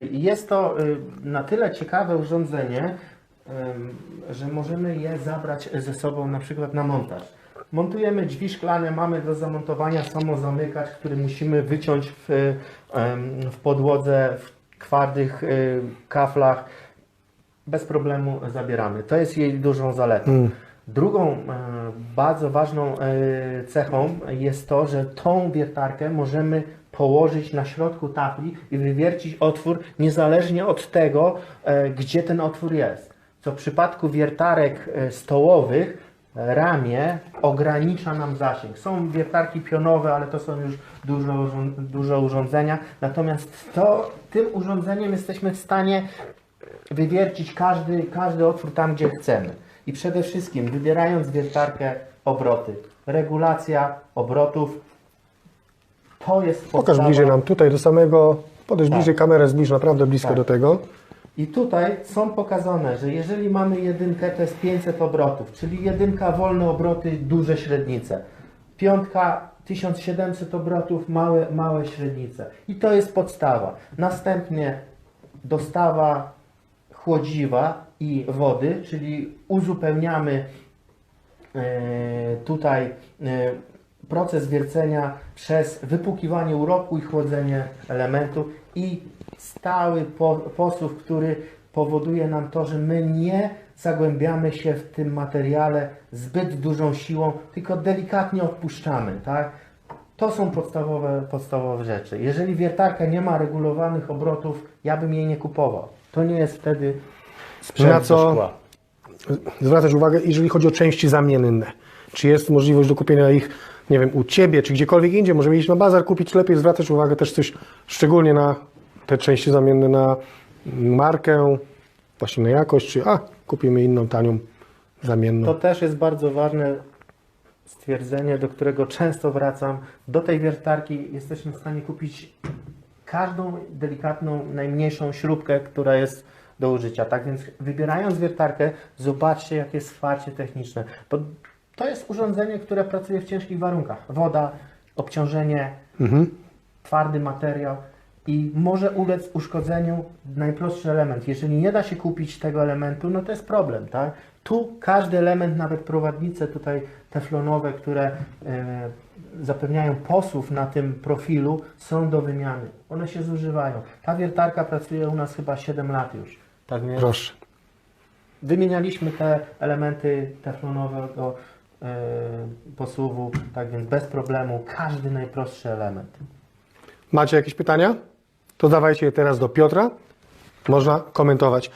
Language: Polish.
Jest to y, na tyle ciekawe urządzenie, że możemy je zabrać ze sobą na przykład na montaż. Montujemy drzwi szklane, mamy do zamontowania samozamykacz, który musimy wyciąć w, w podłodze, w twardych y, kaflach. Bez problemu zabieramy. To jest jej dużą zaletą. Drugą e, bardzo ważną e, cechą jest to, że tą wiertarkę możemy położyć na środku tafli i wywiercić otwór niezależnie od tego, e, gdzie ten otwór jest. Co w przypadku wiertarek stołowych ramię ogranicza nam zasięg. Są wiertarki pionowe, ale to są już duże, duże urządzenia. Natomiast to, tym urządzeniem jesteśmy w stanie wywiercić każdy, każdy otwór tam, gdzie chcemy. I przede wszystkim wybierając wiertarkę obroty. Regulacja obrotów to jest Pokaż podstawa. bliżej nam tutaj do samego, podejdź Tak. bliżej kamerę, zbliż naprawdę blisko Tak. do tego. I tutaj są pokazane, że jeżeli mamy jedynkę, to jest 500 obrotów, czyli jedynka wolne obroty, duże średnice. Piątka 1700 obrotów, małe, małe średnice. I to jest podstawa. Następnie dostawa chłodziwa i wody, czyli uzupełniamy e, tutaj e, proces wiercenia przez wypłukiwanie uroku i chłodzenie elementu i stały po, posuw, który powoduje nam to, że my nie zagłębiamy się w tym materiale zbyt dużą siłą, tylko delikatnie odpuszczamy, tak? To są podstawowe, podstawowe rzeczy. Jeżeli wiertarka nie ma regulowanych obrotów, ja bym jej nie kupował. To nie jest wtedy sprzęt Na co- do szkła. Zwracać uwagę, jeżeli chodzi o części zamienne. Czy jest możliwość do kupienia ich, nie wiem, u Ciebie, czy gdziekolwiek indziej? Możemy iść na bazar, kupić lepiej, zwracać uwagę też coś, szczególnie na te części zamienne, na markę, właśnie na jakość, czy a, kupimy inną, tanią, zamienną. To też jest bardzo ważne stwierdzenie, do którego często wracam. Do tej wiertarki jesteśmy w stanie kupić każdą delikatną, najmniejszą śrubkę, która jest do użycia. Tak więc wybierając wiertarkę, zobaczcie, jakie jest wsparcie techniczne. Bo to jest urządzenie, które pracuje w ciężkich warunkach. Woda, obciążenie, twardy materiał i może ulec uszkodzeniu najprostszy element. Jeżeli nie da się kupić tego elementu, no to jest problem, tak? Tu każdy element, nawet prowadnice tutaj teflonowe, które e, zapewniają posuw na tym profilu, są do wymiany. One się zużywają. Ta wiertarka pracuje u nas chyba 7 lat już. Tak więc Proszę. wymienialiśmy te elementy teflonowego e, posuwu, tak więc bez problemu każdy najprostszy element. Macie jakieś pytania? To dawajcie je teraz do Piotra. Można komentować.